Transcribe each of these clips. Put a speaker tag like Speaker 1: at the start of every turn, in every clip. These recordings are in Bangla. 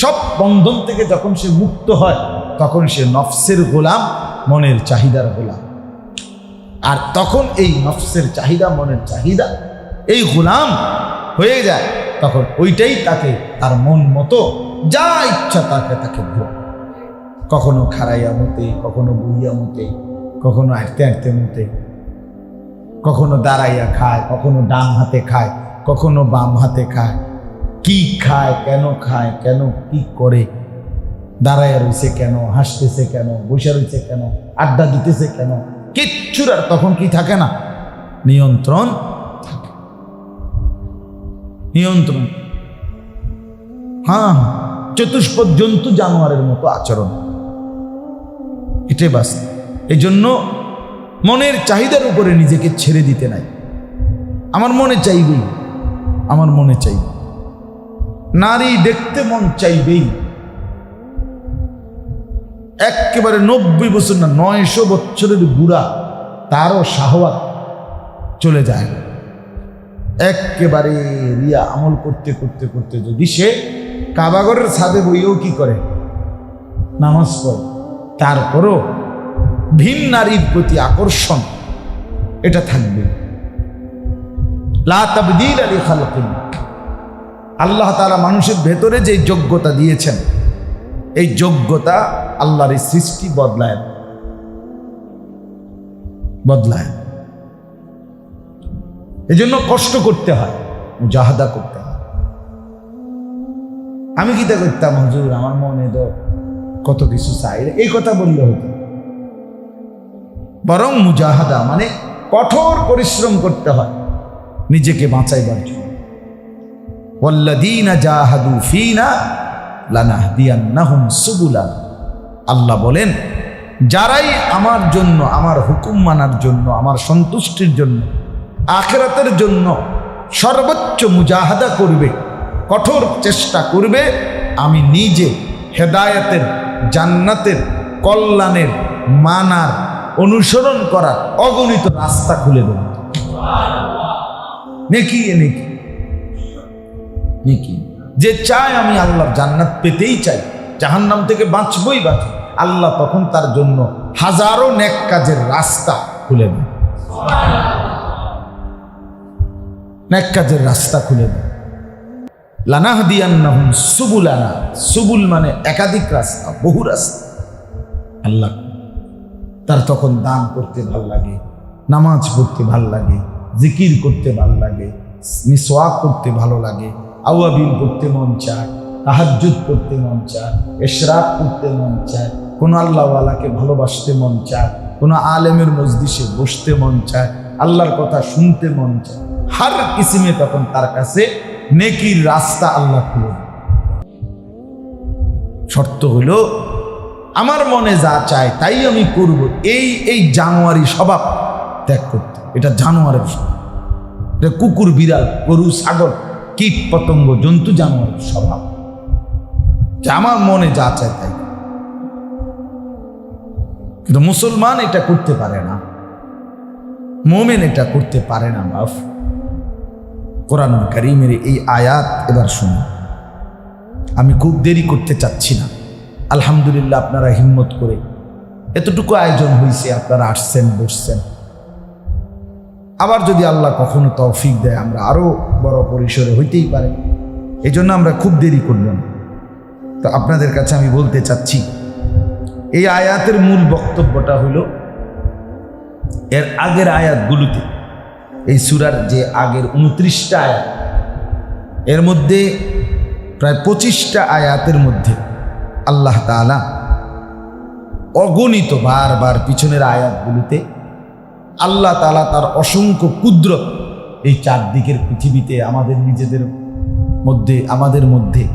Speaker 1: সব বন্ধন থেকে যখন সে মুক্ত হয়, তখন সে নফসের গোলাম, মনের চাহিদার গোলাম। আর তখন এই নফসের চাহিদা, মনের চাহিদা, এই গোলাম হয়ে যায়, তখন ওইটাই তাকে তার মন মতো যা ইচ্ছা তাকে তাকে ভোগ। কখনো খারাইয়া মতে, কখনো বুইয়া মতে, কখনো হাঁটতে হাঁটতে মতে, কখনো দাঁড়াইয়া খায়, কখনো ডান হাতে খায়, কখনো বাম হাতে খায় কি খায়, কেন খায়, কেন কি করে দাঁড়াইয়া রয়েছে কেন, হাসতেছে কেন, বসে রয়েছে কেন, আড্ডা দিতেছে কেন, কিচ্ছুর আর তখন কি থাকে না? নিয়ন্ত্রণ থাকে। নিয়ন্ত্রণ। হ্যাঁ চতুষ্পদ জন্তু জানোয়ারের মতো আচরণ। এটাই বাস্তব এই জন্য মনের চাহিদার উপরে নিজেকে ছেড়ে দিতে নাই। আমার মনে চাইবেই। আমার মনে চাইবে। নারী দেখতে মন চাইবেই। একেবারে নব্বই বছর না, নয়শো বছরের বুড়া, তারও শাহওয়াত চলে যায়। না। একেবারে রিয়া আমল করতে করতে করতে যদি সে কাবাগরের ছাদে বইয়েও কি করে? নামাজ পড়ে। তারপরও ভিন নারীর প্রতি আকর্ষণ, এটা থাকবে। লা তাবদীল আলী খালকিন। আল্লাহ তারা মানুষের ভেতরে যে যোগ্যতা দিয়েছেন, এই যোগ্যতা আল্লাহর এই সৃষ্টি বদলায়। বদলায়। এই জন্য কষ্ট করতে হয়, মুজাহাদা করতে হয়। আমি কি তা করতাম? হুজুর, আমার মনে তো কত কিছু চাই এই কথা বললে হতো। বরং মুজাহাদা মানে কঠোর পরিশ্রম করতে হয় নিজেকে বাঁচাইবার জন্য। আল্লাহ বলেন, যারাই আমার জন্য, আমার হুকুম মানার জন্য, আমার সন্তুষ্টির জন্য, আখেরাতের জন্য সর্বোচ্চ মুজাহাদা করবে, কঠোর চেষ্টা করবে, আমি নিজে হেদায়েতের, জান্নাতের, কল্যাণের, মানার, অনুসরণ করার অগণিত রাস্তা খুলে দেব। নেকি নেকি। নেকি যে চায় আমি আল্লাহ জান্নাত পেতেই চাই, জাহান্নাম থেকে বাঁচবই বাঁচব আল্লাহ তখন তার জন্য হাজারো নেক কাজের রাস্তা খুলে দেয় নেক কাজের রাস্তা খুলে দেয় লানাহ দিয়ান্নাহুম সুবুলানা, সুবুল মানে একাধিক রাস্তা, বহু রাস্তা। আল্লাহ তার তখন দান করতে ভালো লাগে, নামাজ পড়তে ভালো লাগে, জিকির করতে ভালো লাগে মিসওয়াক করতে ভালো লাগে আউয়াবিল করতে মন চায়, তাহাজ্জুদ করতে মন চায়, এশরাক করতে মন চায়, কোনো আল্লাহওয়ালাকে ভালোবাসতে মন চায়, কোনো আলেমের মজদিসে বসতে মন চায়, আল্লাহর কথা শুনতে মন চায়, হার কিসিমে তখন তার কাছে নেকির রাস্তা আল্লাহ খুলে শর্ত হলো, আমার মনে যা চায় তাই আমি করব, এই এই জানুয়ারি স্বভাব ত্যাগ করতে। এটা জানোয়ারের স্বভাব। এটা কুকুর, বিড়াল, গরু, ছাগল কীট পতঙ্গ, জন্তু জানোয়ারের স্বভাব। যে আমার মনে যা চায় তাই। কিন্তু মুসলমান এটা করতে পারে না। মোমেন এটা করতে পারে না, বাফ। কোরআন করিমের এই আয়াত এবার শুনুন। আমি খুব দেরি করতে চাচ্ছি না। আলহামদুলিল্লাহ আপনারা হিম্মত করে এতটুকু আয়োজন হয়েছে আপনারা আসছেন, বসছেন। আবার যদি আল্লাহ কখনো তৌফিক দেয়, আমরা আরও বড় পরিসরে হইতেই পারে। এই জন্য আমরা খুব দেরি করলাম। তো আপনাদের কাছে আমি বলতে চাচ্ছি, এই আয়াতের মূল বক্তব্যটা হলো এর আগের আয়াতগুলোতে, এই সুরার যে আগের উনত্রিশটা আয়াত, এর মধ্যে প্রায় পঁচিশটা আয়াতের মধ্যে আল্লাহ তাআলা অগণিত বারবার পিছনের আয়াতগুলিতে আল্লাহ তালা তার অসংখ্য কুদরত এই চারদিকের পৃথিবীতে আমাদের নিজেদের মধ্যে, আমাদের মধ্যে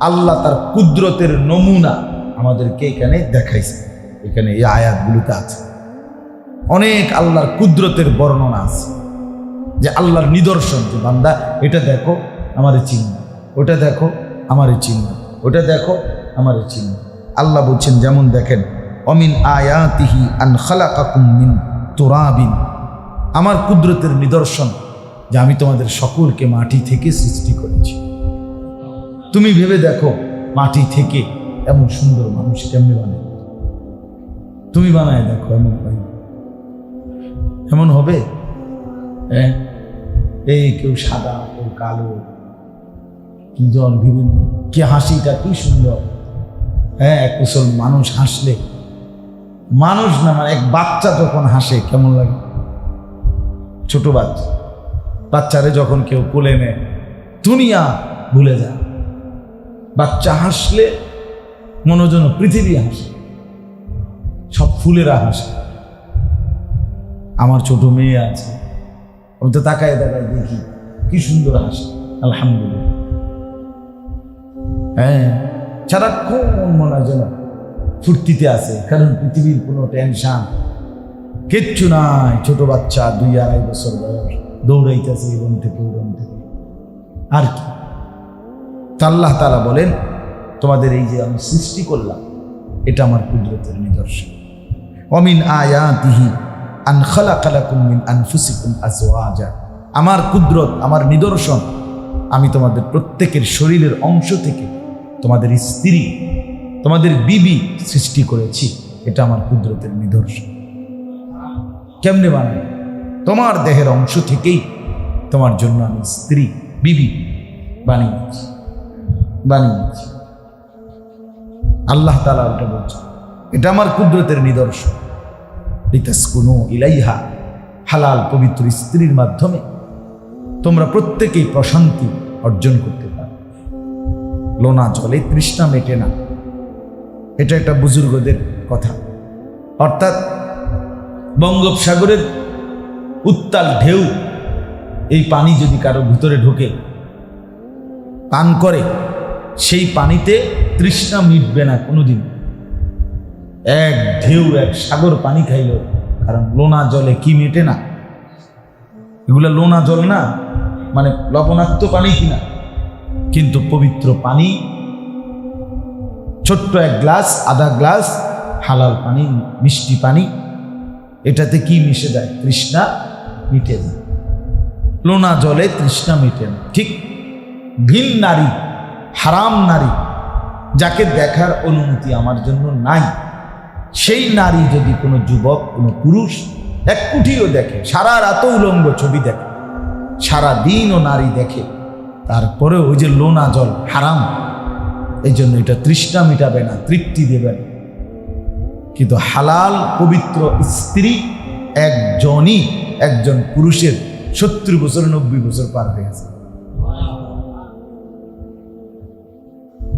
Speaker 1: আল্লাহ তার কুদরতের নমুনা আমাদেরকে এখানে দেখাইছে। এখানে এই আয়াতগুলিতে আছে। অনেক আল্লাহর কুদরতের বর্ণনা আছে যে আল্লাহর নিদর্শন যে বান্দা, এটা দেখো আমারে চিহ্ন, ওটা দেখো আমারে চিহ্ন, ওটা দেখো আমারে চিহ্ন। আল্লাহ বলছেন, যেমন দেখেন, অমিন আয়াতিহি আন খালাকাকুম মিন তুরাবিন, আমার কুদরতের নিদর্শন যে আমি তোমাদের সকলকে মাটি থেকে সৃষ্টি করেছি। তুমি ভেবে দেখো, মাটি থেকে এমন সুন্দর মানুষ কেমনি বানায়? তুমি বানায় দেখো এমন হয়। এমন হবে? হ্যাঁ? এই কেউ সাদা, কেউ কালো, কি জল বিভিন্ন কি হাসিটা কি সুন্দর। হ্যাঁ এক কুশল মানুষ হাসলে মানুষ না মানে এক বাচ্চা যখন হাসে, কেমন লাগে? ছোট বাচ্চা। বাচ্চারে যখন কেউ কোলে নেয়, দুনিয়া ভুলে যায় বাচ্চা হাসলে মনোজন পৃথিবী হাসে। সব ফুলেরা হাসে। আমার ছোট মেয়ে আছে। আমি তো তাকায় তাকায় দেখি, কি সুন্দর হাসে। আলহামদুলিল্লাহ। হ্যাঁ সারাক্ষণ মনে হয় যেন ফুর্তিতে আছে, কারণ পৃথিবীর কোনো টেনশন কিচ্ছু নাই। ছোট বাচ্চা, দুই আড়াই বছর বয়স, দৌড়াইতেছে এরম থেকে ওরম থেকে। আর কি? তা আল্লাহ তালা বলেন, তোমাদের এই যে আমি সৃষ্টি করলাম, এটা আমার কুদরতের নিদর্শন। অমিন আয়া আয়াতিহি আন খালাকালাকুম মিন আনফুসিকুম আজওয়াজা। আমার কুদরত, আমার নিদর্শন, আমি তোমাদের প্রত্যেকের শরীরের অংশ থেকে তোমাদের স্ত্রী তোমাদের বিবি সৃষ্টি করেছি। এটা আমার কুদরতের নিদর্শন। কেমনে বানাই তোমার দেহের অংশ থেকেই তোমার জন্য আমি স্ত্রী, বিবি বানিয়েছি বানিয়েছি আল্লাহ তালা এটা বলছে এটা আমার কুদরতের নিদর্শন। লিতাসকুনু ইলাইহা, হালাল পবিত্র স্ত্রীর মাধ্যমে তোমরা প্রত্যেকেই প্রশান্তি অর্জন করতে পারো। লোনা জলে তৃষ্ণা মেটে না। এটা একটা বুজুর্গদের কথা। অর্থাৎ বঙ্গোপসাগরের উত্তাল ঢেউ, এই পানি যদি কারও ভিতরে ঢোকে, পান করে, সেই পানিতে তৃষ্ণা মিটবে না কোনোদিন। এক ঢেউ, এক সাগর পানি খাইল, কারণ লোনা জলে কি মেটে না? এগুলা লোনা জল না মানে লবণাক্ত পানি কিনা? কিন্তু পবিত্র পানি ছোট্ট এক গ্লাস, আধা গ্লাস, হালাল পানি, মিষ্টি পানি, এটাতে কি মিশে যায়? তৃষ্ণা মিটে যায়। লোনা জলে তৃষ্ণা মিটে না। ঠিক ভিন নারী, হারাম নারী, যাকে দেখার অনুমতি আমার জন্য নাই, সেই নারী যদি কোনো যুবক, কোনো পুরুষ এক কুটিও দেখে, সারা রাত উলঙ্গ ছবি দেখে, সারা দিনও নারী দেখে তারপরে ওই যে লোনা জল হারাম এই জন্য এটা তৃষ্ণা মিটাবে না, তৃপ্তি দেবে না। কিন্তু হালাল, পবিত্র স্ত্রী একজনই একজন পুরুষের সত্তর বছর, নব্বই বছর পার হয়ে গেছে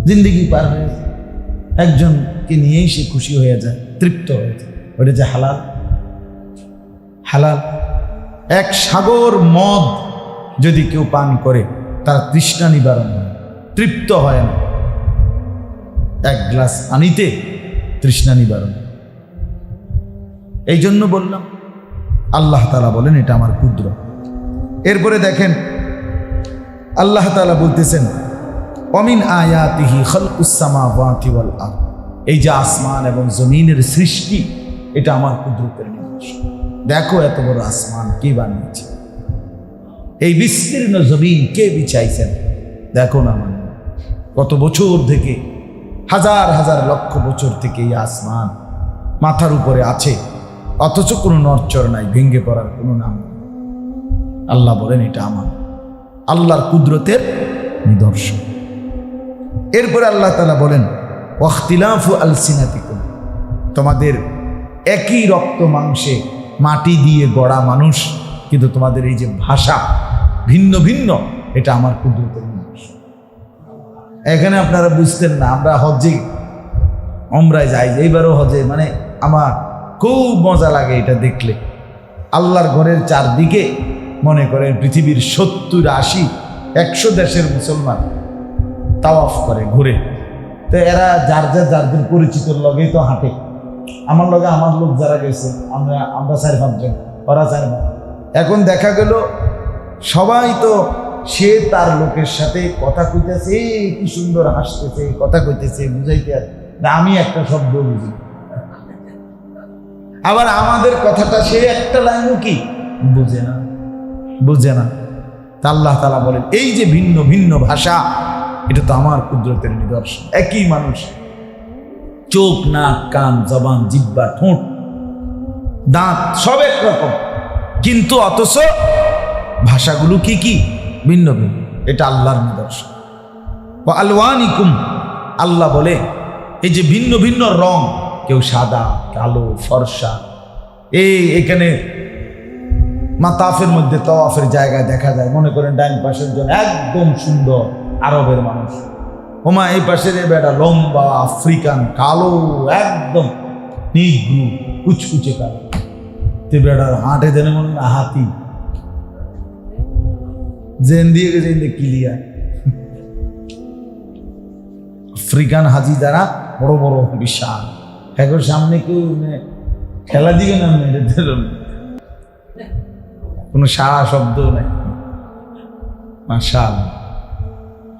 Speaker 1: জিন্দিগি পার হয়ে যায় একজনকে নিয়েই সে খুশি হয়ে যায়, তৃপ্ত হয়ে যায়। ওটা যে হালাল? হালাল। এক সাগর মদ যদি কেউ পান করে, তার তৃষ্ণা নিবারণ হয়, তৃপ্ত হয় না। এক গ্লাস আনিতে তৃষ্ণা নিবারণ। এই জন্য বললাম, আল্লাহ তালা বলেন, এটা আমার ক্ষুদ্র এরপরে দেখেন, আল্লাহ তালা বলতেছেন, অমিন আয়াতিহি খলকুসামা ওয়াল আর এই যে আসমান এবং জমিনের সৃষ্টি, এটা আমার কুদরতের নিদর্শন। দেখো এত বড় আসমান কে বানিয়েছে। এই বিস্তীর্ণ জমিন কে বিছাইছেন। দেখো না মানে কত বছর থেকে হাজার হাজার লক্ষ বছর থেকে এই আসমান মাথার উপরে আছে। অথচ কোনো নরচর নাই ভেঙ্গে পড়ার কোনো নাম আল্লাহ বলেন, এটা আমার। আল্লাহর কুদরতের নিদর্শন। এরপরে আল্লাহ তালা বলেন, ওয়াখতিলাফু আলসিনাতিকুম। তোমাদের একই রক্ত মাংসে মাটি দিয়ে গড়া মানুষ, কিন্তু তোমাদের এই যে ভাষা ভিন্ন ভিন্ন, এটা আমার কুদরতের এখানে আপনারা বুঝতেন না, আমরা হজে অমরায় যাই, এইবারও হজে মানে আমার খুব মজা লাগে এটা দেখলে। আল্লাহর ঘরের চারদিকে মনে করেন পৃথিবীর সত্তর আশি, একশো দেশের মুসলমান তাওয়াফ করে ঘুরে। তো এরা যার যার যারদের পরিচিত লগেই তো হাঁটে। আমার লগে আমার লোক যারা গেছে, আমরা আমরা চার পাঁচজন, ওরা চার এখন দেখা গেল সবাই তো সে তার লোকের সাথে কথা কইতেছে কি সুন্দর হাসতেছে, কথা কইতেছে, বুঝাইতে না, আমি একটা শব্দ বুঝি। আবার আমাদের কথাটা সে একটা লাইনও কি? বুঝে না। বুঝে না। আল্লাহ তালা বলেন, এই যে ভিন্ন ভিন্ন ভাষা, এটা তো আমার কুদরতের নিদর্শন। একই মানুষ। চোখ, নাক, কান, জবান জিব্বা ঠোঁট, দাঁত, সব একরকম। কিন্তু অথচ ভাষাগুলো কি কি? ভিন্ন ভিন্ন। এটা আল্লাহর নিদর্শন। ও আলওয়ানিকুম, আল্লাহ বলে, এই যে ভিন্ন ভিন্ন রং, কেউ সাদা, কালো, ফর্সা, এই এখানে মাতাফের মধ্যে তওয়াফের জায়গায় দেখা যায়। মনে করেন ডাইন পাশের জন্য একদম সুন্দর আরবের মানুষ। ওমা, এই পাশের এ বেটা লম্বা আফ্রিকান, কালো, একদম নিগ্রু, কুচকুচে কালো। তে বেটার হাঁটে দেনে মনে হাতি। জেন দিয়ে গেছে ক্লিয়ার আফ্রিকান হাজি যারা, বড় বড় বিশাল। এখন সামনে কেউ মানে খেলা দিবে না মেয়েদের কোনো সারা শব্দ নাই। মাশাল।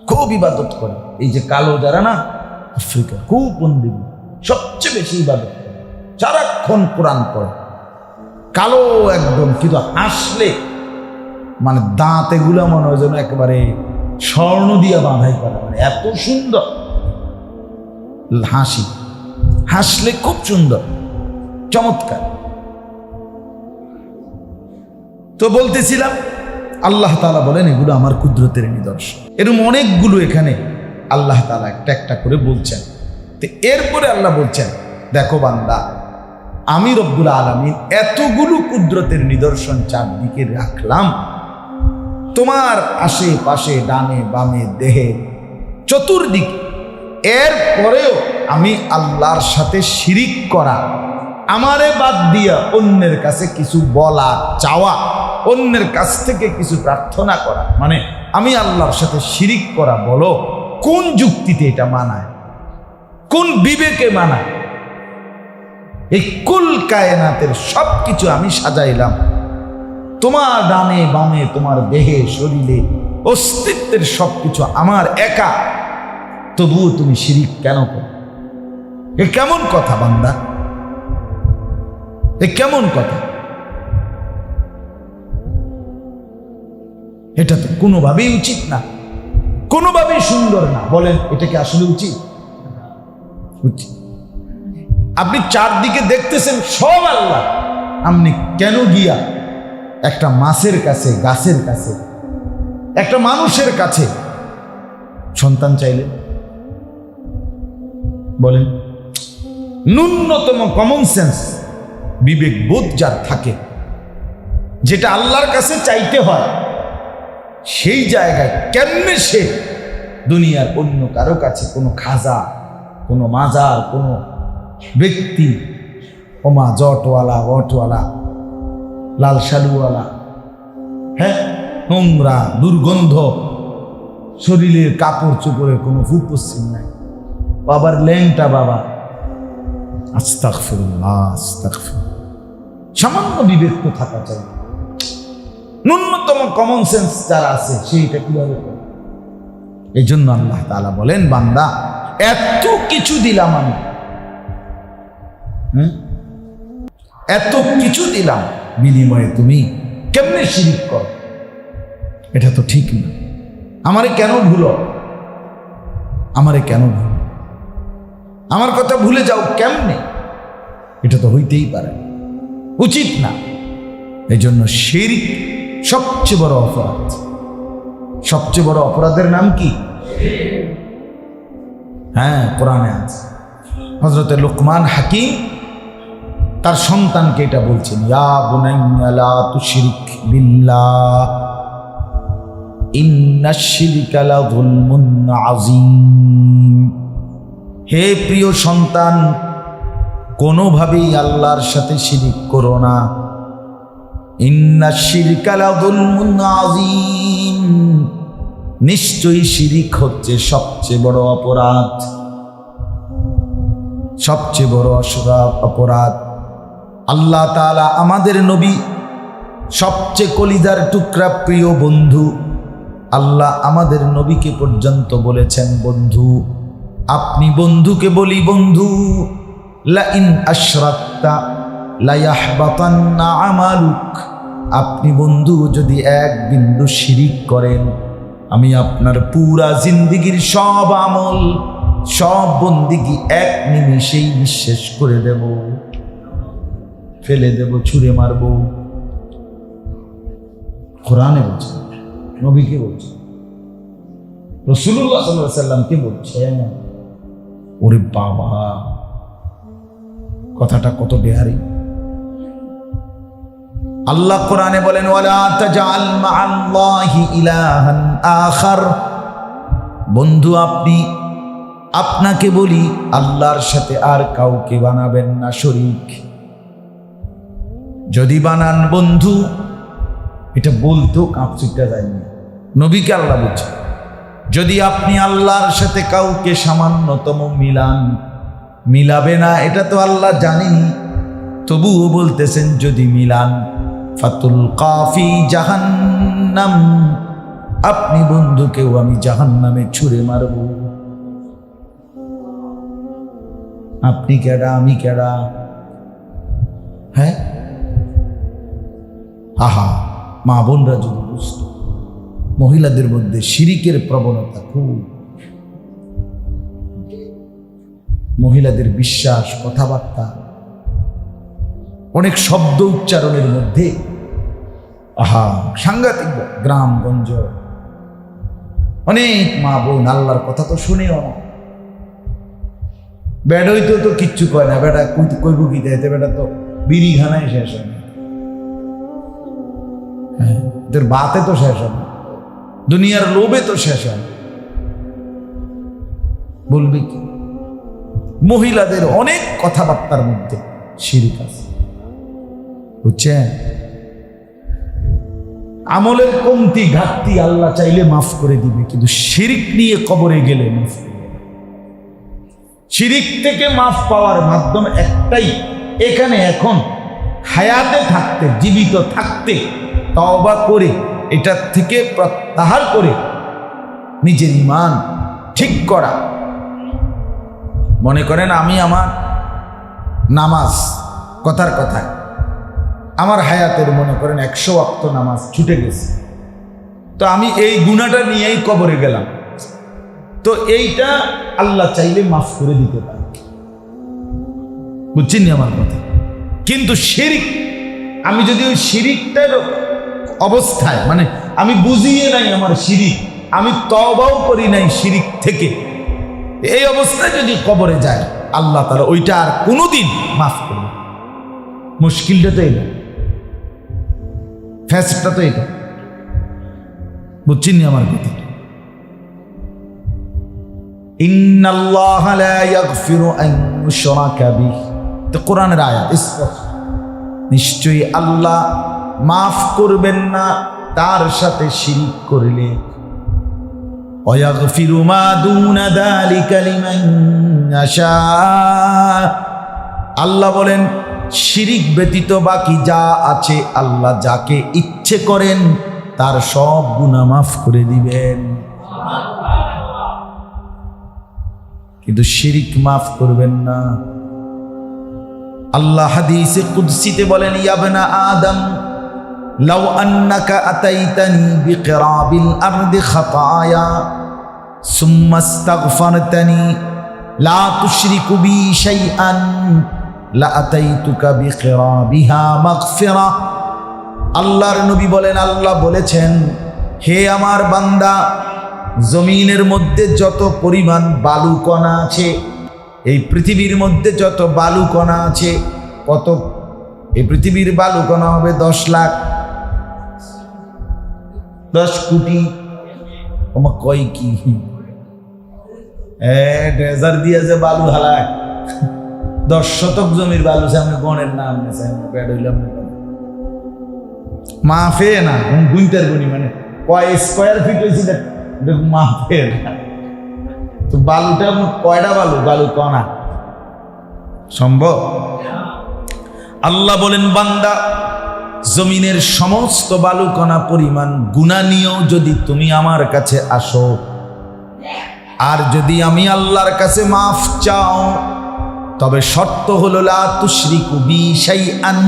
Speaker 1: খুব ইবাদত করে। এই যে কালো যারা না, আফ্রিকা, খুব বন্দি। সবচেয়ে বেশি ইবাদত করে। সারাক্ষণ কোরআন পড়ে। কালো একদম, কিন্তু হাসলে মানে দাঁত এগুলো মনে হয় যেন একেবারে স্বর্ণ দিয়ে বাঁধাই করা মানে এত সুন্দর। হাসি। হাসলে খুব সুন্দর। চমৎকার। তো বলতেছিলাম, আল্লাহ তালা বলেন, এগুলো আমার কুদরতের নিদর্শন। এরকম অনেকগুলো এখানে আল্লাহ তালা একটা একটা করে বলছেন। তো এরপরে আল্লাহ বলছেন, দেখো বান্দা, আমি রব্বুল আলমিন এতগুলো কুদরতের নিদর্শন চারদিকে রাখলাম তোমার আশেপাশে, ডানে, বামে, দেহে চতুর্দিকে। এর পরেও আমি আল্লাহর সাথে শিরিক করা, আমারে বাদ দিয়া অন্যের কাছে কিছু বলা, চাওয়া, অন্যের কাছ থেকে কিছু প্রার্থনা করা। মানে আমি আল্লাহর সাথে শিরিক করা বলো, কোন যুক্তিতে এটা মানায়? কোন বিবেকে মানায়? এই কুল কায়নাতের সব কিছু আমি সাজাইলাম। তোমার ডানে বামে, তোমার দেহে, শরীরে, অস্তিত্বের সব কিছু আমার একা। তবুও তুমি শিরিক কেন করো? এ কেমন কথা বান্দা? এ কেমন কথা? এটা তো কোনোভাবেই উচিত না। কোনোভাবেই সুন্দর না। বলেন, এটা কি আসলে উচিত? উচিত। আপনি চারদিকে দেখতেছেন সব আল্লাহ। আপনি কেন গিয়া একটা মাছের কাছে, গাছের কাছে, একটা মানুষের কাছে। সন্তান চাইলে? বলেন, ন্যূনতম কমন সেন্স বিবেক বোধ যার থাকে, যেটা আল্লাহর কাছে চাইতে হয়, সেই জায়গায় কেমনে সে দুনিয়ার অন্য কারও কাছে, কোনো খাজা, কোনো মাজার, কোনো ব্যক্তি, ওমা জটওয়ালা অটওয়ালা লাল শালুওয়ালা হ্যাঁ? নোংরা, দুর্গন্ধ। শরীরের কাপড় চোপড়ের কোনো ভূপশ্চিম নাই। বাবার ল্যাংটা বাবা। সামান্য বিবেক তো থাকা চাই। ন্যূনতম কমন সেন্স যারা আছে, সেইটা কীভাবে এই জন্য আল্লাহ তাআলা বলেন, বান্দা, এত কিছু দিলাম আমি। হুম? এত কিছু দিলাম বিনিময়ে তুমি কেমনে শিরিক কর? এটা তো ঠিক না। আমারে কেন ভুল? আমারে কেন ভুল? আমার কথা ভুলে যাও কেমনে? এটা তো হইতেই পারে। উচিত না। এই জন্য শিরিক সবচেয়ে বড় অপরাধ। সবচেয়ে বড় অপরাধের নাম কি? হ্যাঁ কোরআনে আছে। হজরত লোকমান হাকিম তার সন্তানকে এটা বলছেন, ইয়া বুনাইয়া লা তুশরিক বিল্লাহ, ইন্না শিরকা লা যুলমুন আযীম। হে প্রিয় সন্তান, কোনোভাবেই আল্লাহর সাথে শিরিক করো না। ইন্না শিরকা লা যুলমুন আযীম, নিশ্চয়ই শিরিক হচ্ছে সবচেয়ে বড় অপরাধ, সবচেয়ে বড় অসরা- অপরাধ। আল্লাহ তালা আমাদের নবী সবচেয়ে কলিদার টুকরা প্রিয় বন্ধু। আল্লাহ আমাদের নবীকে পর্যন্ত বলেছেন, বন্ধু, আপনি বন্ধুকে বলি বন্ধু ইয়াহবাতান্না আমালুক। আপনি বন্ধু যদি এক বিন্দু শিরিক করেন, আমি আপনার পুরা জিন্দিগির সব আমল, সব বন্দিগি এক নিমিষেই নিঃশেষ করে দেব। ফেলে দেব, ছুঁড়ে মারব। কোরআনে বলছে, নবীকে বলছে রসুল্লাহ সাল্লাহ সাল্লামকে বলছেন ওরে বাবা, কথাটা কত বেহারি। আল্লাহ কোরআনে বলেন বন্ধু, আপনি, আপনাকে বলি, আল্লাহর সাথে আর কাউকে বানাবেন না শরীক। যদি বানান বন্ধু, এটা বলতেও কাঁপচিটা যায়নি। নবীকে আল্লাহ বলছে যদি আপনি আল্লাহর সাথে কাউকে সামান্যতম মিলান, মিলাবে না, এটা তো আল্লাহ জানেনি। তবুও বলতেছেন, যদি মিলান, ফাতুল কাফি জাহান্নাম, আপনি বন্ধুকেও আমি জাহান্নামে ছুঁড়ে মারব। আপনি কেডা, আমি কেডা? হ্যাঁ? আহা মা বোনরা যদি বুঝত মহিলাদের মধ্যে শিরিকের প্রবণতা খুব। মহিলাদের বিশ্বাস কথাবার্তা অনেক শব্দ উচ্চারণের মধ্যে আহা সাংঘাতিক গ্রামগঞ্জ। অনেক মা বোন আল্লাহর কথা তো শুনেও। না বেড়ইতে তো কিচ্ছু কয় না বেটা কইব কি দেয় বেটা তো বিড়ি খানায় শেষ হ্যাঁ, তোর বাতে তো শেষ না। দুনিয়ার লোভে তো শেষ হয় বলবি কি? মহিলাদের অনেক কথাবার্তার মধ্যে শিরিক আছে। বুঝছেন? আমলের কমতি, ঘাটতি আল্লাহ চাইলে মাফ করে দিবে, কিন্তু শিরিক নিয়ে কবরে গেলে মাফ শিরিক থেকে মাফ পাওয়ার মাধ্যম একটাই, এখানে এখন হায়াতে থাকতে, জীবিত থাকতে, তওবা করে, এটার থেকে প্রত্যাহার করে নিজের ইমান ঠিক করা। মনে করেন আমি আমার নামাজ, কথার কথা, আমার হায়াতের মনে করেন একশো অক্ত নামাজ ছুটে গেছে। তো আমি এই গুণাটা নিয়েই কবরে গেলাম। তো এইটা আল্লাহ চাইলে মাফ করে দিতে পারে। বুঝছেন আমার কথা? কিন্তু শিরিক, আমি যদি ওই শিরিকটার অবস্থায় মানে আমি বুঝিয়ে নাই আমার শিরিক, আমি তবাও করি নাই শিরিক থেকে, এই অবস্থায় যদি কবরে যায়, আল্লাহ তারা ওইটা আর কোনোদিন মাফ করবে মুশকিলটা তো এটা। ফ্যাসটা তো এটা। বুঝছেন আমার কথা? ইন্নাল্লাহ লা ইয়াগফিরু আন ইউশরাকা বিহি। তো কোরআনের আয়াত স্পষ্ট নিশ্চয়ই আল্লাহ মাফ করবেন না তার সাথে শিরিক করলে ويغفر ما دون ذلك لمن يشاء আল্লাহ বলেন শিরিক ব্যতীত বাকি যা আছে আল্লাহ যাকে ইচ্ছে করেন তার সব গুনাহ মাফ করে দিবেন কিন্তু শিরিক মাফ করবেন না আল্লাহ হাদিসে কুদসিতে বলেন ইয়াবনা আদম, লাউ আন্নাকা আতাইতানি বিকিরাবিল আরদি খাতায়া, সুম্মা ইস্তাগফারতানি লা তুশরিকু বি শাইআন, লা আতাইতুকা বিকিরাবিহা মাগফিরা। আল্লাহর নবী বলেন, আল্লাহ বলেছেন, হে আমার বান্দা, জমিনের মধ্যে যত পরিমাণ বালুকণা আছে এই পৃথিবীর মধ্যে যত বালুকণা আছে, কত এই পৃথিবীর বালুকণা হবে দশ লাখ, দশ কোটি। ওমা কয় কি? ড্রেজার দিয়ে যে বালু হালায়। দশ শতক জমির বালু সামনে গণের নাম ব্যাড হইলাম মাফে না গুইতার গুনি মানে কয় স্কোয়ার ফিট হয়েছে মাফে না। তো বালুটা কয়টা বালু? বালু কণা সম্ভব? আল্লাহ বলেন, বান্দা, জমিনের সমস্ত বালুকণা পরিমাণ গুণা নিয়েও যদি তুমি আমার কাছে আসো, আর যদি আমি আল্লাহর কাছে মাফ চাও, তবে শর্ত হলো, লা তুশরিকু বি শাইআন,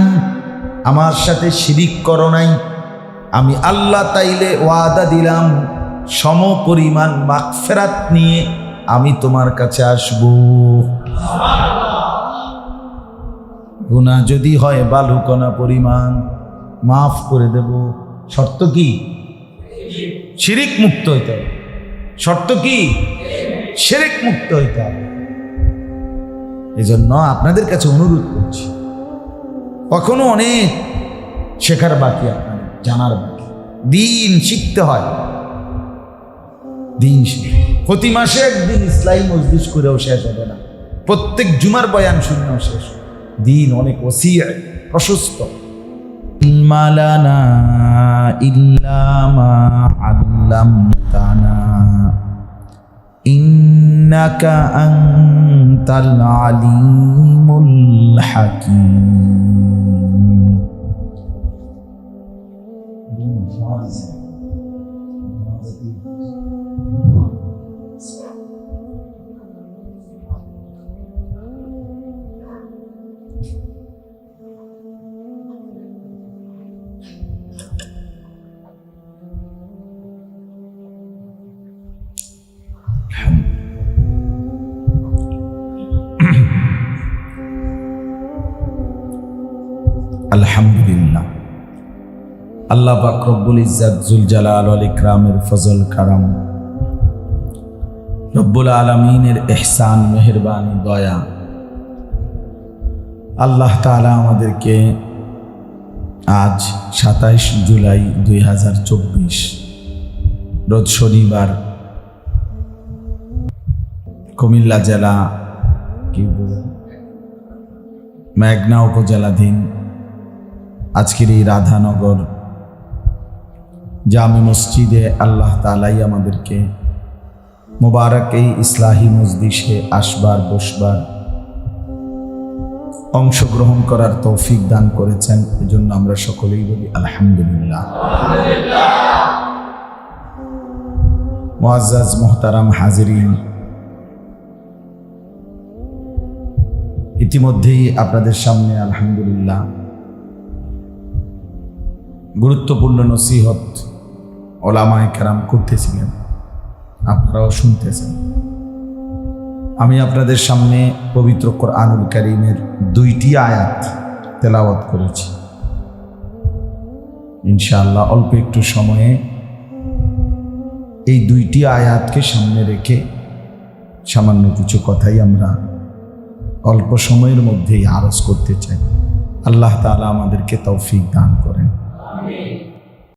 Speaker 1: আমার সাথে শিরিক করো নাই। আমি আল্লাহ তাইলে ওয়াদা দিলাম সম পরিমাণ মাগফেরাত নিয়ে আমি তোমার কাছে আসব। গুণা যদি হয় বালুকণা পরিমাণ, মাফ করে দেব। শর্ত কি? শিরিক মুক্ত হইতে হবে। শর্ত কি? শিরিক মুক্ত হইতে হবে। এজন্য আপনাদের কাছে অনুরোধ করছি, কখনো অনেক শেখার বাকি আপনাদের, জানার বাকি। দিন শিখতে হয়। দিন প্রতি মাসে একদিন ইসলাই মজলিস করেও শেষ হবে না। প্রত্যেক জুমার বয়ান শুনেও শেষ। দিন অনেক ওসিয়া প্রশস্ত। মালানা ইল্লামা আল্লামতানা। ইন্নাকা আনতাল আলিমুল হাকিম। আলহামদুলিল্লাহ। আল্লাহ পাক রব্বুল ইজ্জাত, জুল জালাল আল ইকরামের ফজল, কারাম। রব্বুল আলমিনের এহসান মেহরবানি, দয়া। আল্লাহ তাআলা আমাদেরকে আজ সাতাইশ জুলাই দুই হাজার চব্বিশ, রোজ শনিবার কুমিল্লা জেলা কি মেঘনা উপজেলাধীন আজকের এই রাধানগর জামে মসজিদে আল্লাহ তালাই আমাদেরকে মোবারক এই ইসলাহী মসজিষে আসবার, বসবার অংশগ্রহণ করার তৌফিক দান করেছেন। এজন্য আমরা সকলেই বলি আলহামদুলিল্লাহ। মোয়াজ্জাজ মোহতারাম হাজিরিন, ইতিমধ্যেই আপনাদের সামনে আলহামদুলিল্লাহ গুরুত্বপূর্ণ নসিহত ওলামায় কেরাম করতেছিলেন। আপনারাও শুনতেছেন। আমি আপনাদের সামনে পবিত্র কোরআনুল করিমের দুইটি আয়াত তেলাওয়াত করেছি। ইনশাআল্লাহ অল্প একটু সময়ে এই দুইটি আয়াতকে সামনে রেখে সামান্য কিছু কথাই আমরা অল্প সময়ের মধ্যেই আরজ করতে চাই। আল্লাহ তালা আমাদেরকে তৌফিক দান করেন।